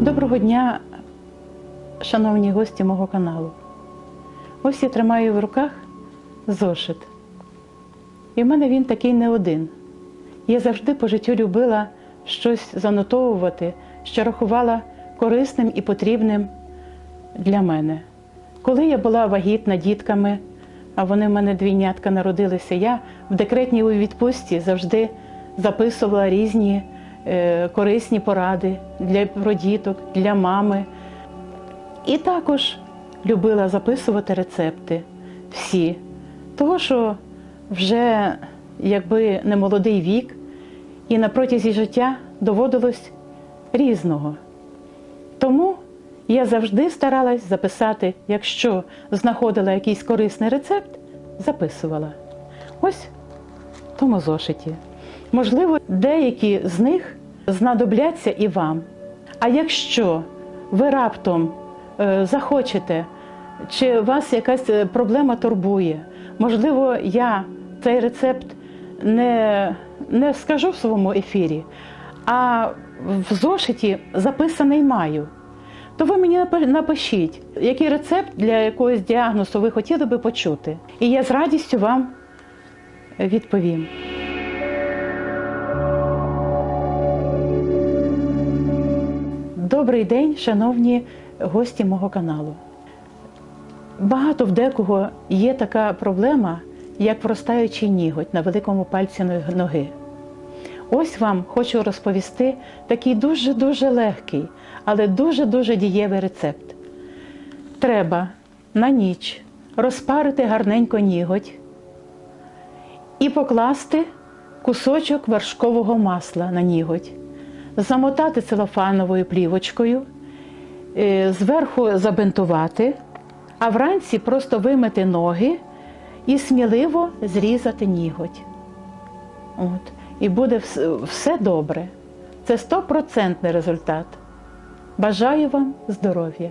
Доброго дня, шановні гості мого каналу. Ось я тримаю в руках зошит. І в мене він такий не один. Я завжди по життю любила щось занотовувати, що рахувала корисним і потрібним для мене. Коли я була вагітна дітками, а вони в мене двійнятка народилися, я в декретній відпустці завжди записувала різні корисні поради для діток, для мами. І також любила записувати рецепти всі. Того, що вже якби не молодий вік, і на протязі життя доводилось різного. Тому я завжди старалась записати, якщо знаходила якийсь корисний рецепт, записувала. Ось в тому зошиті. Можливо, деякі з них знадобляться і вам. А якщо ви раптом е, захочете, чи вас якась е, проблема турбує, можливо, я цей рецепт не, не скажу в своєму ефірі, а в зошиті записаний маю. То ви мені напишіть, який рецепт для якогось діагнозу ви хотіли би почути. І я з радістю вам відповім. Добрий день, шановні гості мого каналу. Багато в декого є така проблема, як простаючий ніготь на великому пальці ноги. Ось вам хочу розповісти такий дуже-дуже легкий, але дуже-дуже дієвий рецепт. Треба на ніч розпарити гарненько ніготь і покласти кусочок вершкового масла на ніготь, замотати целофановою плівочкою, е, зверху забинтувати, а вранці просто вимити ноги і сміливо зрізати ніготь. От. І буде все добре. Це стопроцентний результат. Бажаю вам здоров'я!